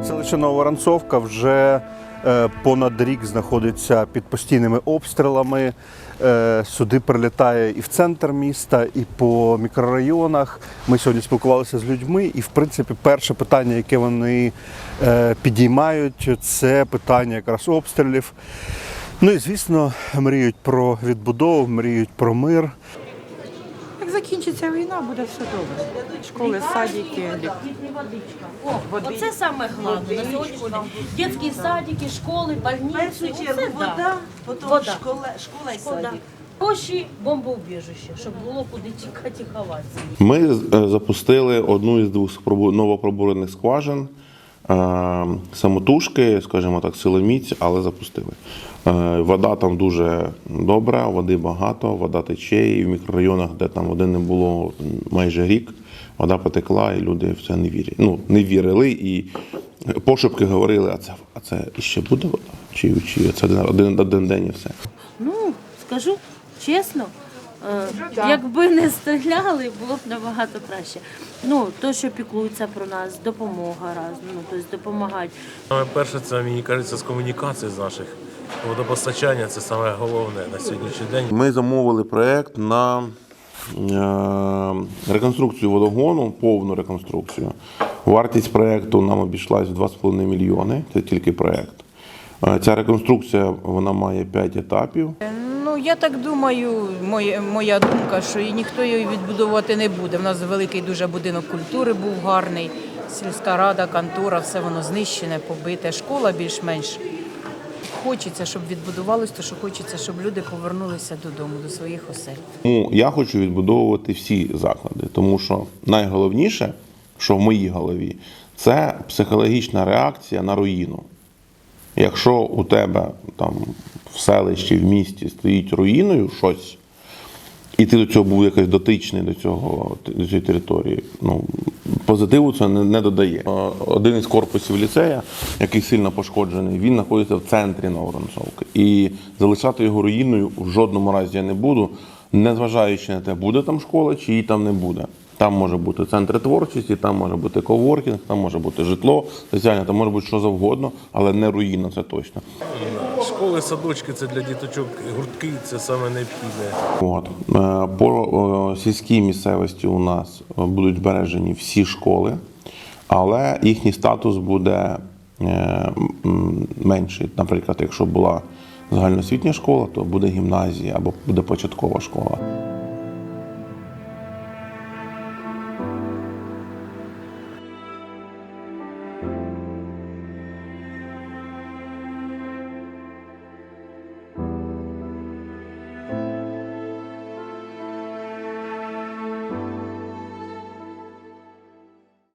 Селище Новоранцовка вже е, понад рік знаходиться під постійними обстрілами. Е, Сюди прилітає і в центр міста, і по мікрорайонах. Ми сьогодні спілкувалися з людьми, і в принципі перше питання, яке вони е, підіймають, це питання якраз обстрілів. Ну і звісно, мріють про відбудову, мріють про мир. Закінчиться війна, буде все добре. Школи, садики, Оце саме головне на сьогоднішній день. Дитячі садики, школи, больниці. Оце вода, потім Вода. школа, школа і садик. Гроші, бомбоубіжище, щоб було куди тікати і ховатися. Ми е, запустили одну із двох новопробурених скважин. Е, Самотужки, скажімо так, силоміць, але запустили. Е, Вода там дуже добра, води багато, вода тече, і в мікрорайонах, де там води не було майже рік, вода потекла, і люди в це не вірять. Ну, не вірили і пошепки говорили, а це, а це іще буде вода? Чи, чи це один, один день і все. Ну, скажу чесно, якби не стріляли, було б набагато краще. Ну, то, що піклуються про нас, допомога раз, ну, тобто допомагають. Саме перше, це мені кажеться з комунікації з наших. Водопостачання це саме головне на сьогоднішній день. Ми замовили проєкт на е, реконструкцію водогону, повну реконструкцію. Вартість проєкту нам обійшлась в 2,5 мільйони. Це тільки проєкт. Е, Ця реконструкція вона має 5 етапів. Ну я так думаю, моя, моя думка, що і ніхто її відбудовувати не буде. У нас великий дуже будинок культури був гарний, сільська рада, контора, все воно знищене, побите. Школа більш-менш. Хочеться, щоб відбудувалось, то що хочеться, щоб люди повернулися додому, до своїх осель. Тому я хочу відбудовувати всі заклади, тому що найголовніше, що в моїй голові, це психологічна реакція на руїну. Якщо у тебе там в селищі, в місті стоїть руїною щось, і ти до цього був якось дотичний до цього до цієї території, ну позитиву це не, не додає. Один із корпусів ліцея, який сильно пошкоджений, він знаходиться в центрі Новоронцовки. І залишати його руїною в жодному разі я не буду, незважаючи на те, буде там школа чи її там не буде. Там може бути центр творчості, там може бути коворкінг, там може бути житло соціальне, там може бути що завгодно, але не руїна, це точно. Школи, садочки це для діточок, гуртки це саме необхідне. От. Е, По сільській місцевості у нас е, будуть збережені всі школи, але їхній статус буде е, менший. Наприклад, якщо була загальноосвітня школа, то буде гімназія або буде початкова школа.